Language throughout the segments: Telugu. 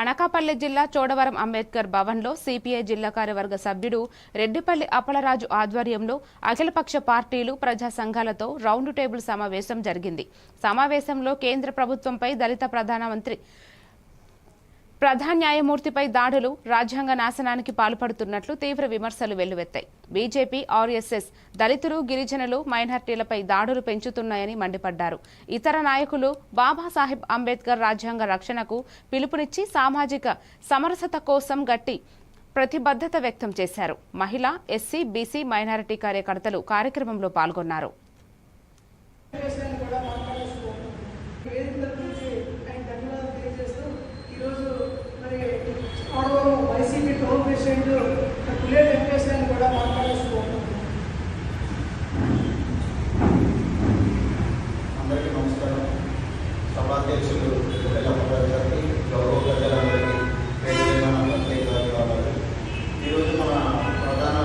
అనకాపల్లి జిల్లా చోడవరం అంబేద్కర్ భవన్లో సిపిఐ జిల్లా కార్యవర్గ సభ్యుడు రెడ్డిపల్లి అప్పలరాజు ఆధ్వర్యంలో అఖిలపక్ష పార్టీలు ప్రజా సంఘాలతో రౌండ్ టేబుల్ సమావేశం జరిగింది. సమావేశంలో కేంద్ర ప్రభుత్వంపై దళిత ప్రధానమంత్రి ప్రధాన న్యాయమూర్తిపై దాడులు రాజ్యాంగ నాశనానికి పాల్పడుతున్నట్లు తీవ్ర విమర్శలు వెల్లువెత్తాయి. బీజేపీ ఆర్ఎస్ఎస్ దళితులు గిరిజనులు మైనార్టీలపై దాడులు పెంచుతున్నాయని మండిపడ్డారు. ఇతర నాయకులు బాబాసాహెబ్ అంబేద్కర్ రాజ్యాంగ రక్షణకు పిలుపునిచ్చి సామాజిక సమరసత కోసం గట్టి ప్రతిబద్ధత వ్యక్తం చేశారు. మహిళ ఎస్సీ బీసీ మైనారిటీ కార్యకర్తలు కార్యక్రమంలో పాల్గొన్నారు విషయాన్ని కూడా మాట్లాడేస్తూ వేదిక తరపు నుంచి ఆయన ధన్యవాదాలు తెలియజేస్తూ ఈరోజు మరి ఆడవరం పేషెంట్ టౌన్ ప్రెసిడెంట్ పుల్లే కూడా మాట్లాడేస్తూ ఉన్నాం అందరికీ నమస్కారం. సభాధ్యక్షులు ఎల్లమ్మ గారికి గౌరవ ప్రజలందరికీ ధన్యవాదాలు ఈరోజు మన ప్రధాన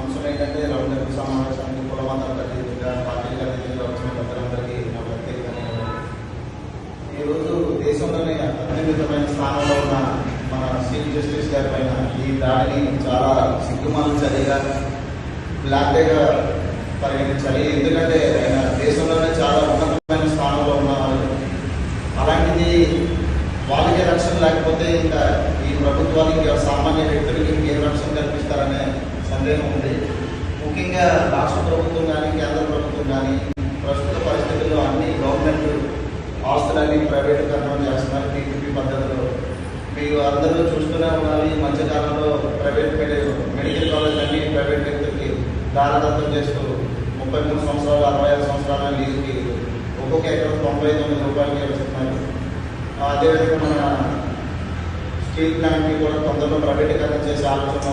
అంశం ఏంటంటే రౌండ్ సమావేశానికి కులమంతరం ప్రతినిధిగా పార్టీ అతీతంగా వచ్చిన ప్రజలందరికీ నా ప్రత్యేక ధన్యవాదాలు. ఈరోజు దేశంలోనే అత్యున్నతమైన స్థానంలో ఉన్న చీఫ్ జస్టిస్ గారి పైన ఈ దాడిని చాలా సిగ్గుమాలు చదివిగా బ్లాక్ డేగా పరిగణించాలి. ఎందుకంటే ఆయన దేశంలోనే చాలా ఉన్నతమైన స్థానంలో ఉన్నారు అలాంటిది వాళ్ళకే రక్షణ లేకపోతే ఇంకా ఈ ప్రభుత్వానికి సామాన్య వ్యక్తులకి ఏ రక్షణ కల్పిస్తారనే సందేహం ఉంది. ముఖ్యంగా రాష్ట్ర ప్రభుత్వం కానీ కేంద్ర ప్రభుత్వం కానీ ప్రస్తుత పరిస్థితుల్లో అన్ని గవర్నమెంట్ ఆస్తులన్నీ ప్రైవేట్ మీరు అందరూ చూస్తూనే ఉన్నారు ఈ మధ్యకాలంలో ప్రైవేట్ మెడికల్ కాలేజ్ అన్ని ప్రైవేట్ వ్యక్తులకి దారదత్తం చేస్తూ ముప్పై మూడు సంవత్సరాలు అరవై ఐదు సంవత్సరాల లీజుకి ఒక్కొక్క ఎకరం తొంభై తొమ్మిది రూపాయలకి ఇస్తున్నారు అదేవిధంగా మన స్టీల్ ప్లాంట్ని కూడా తొందరలో ప్రైవేటీకరణ చేసే ఆలోచన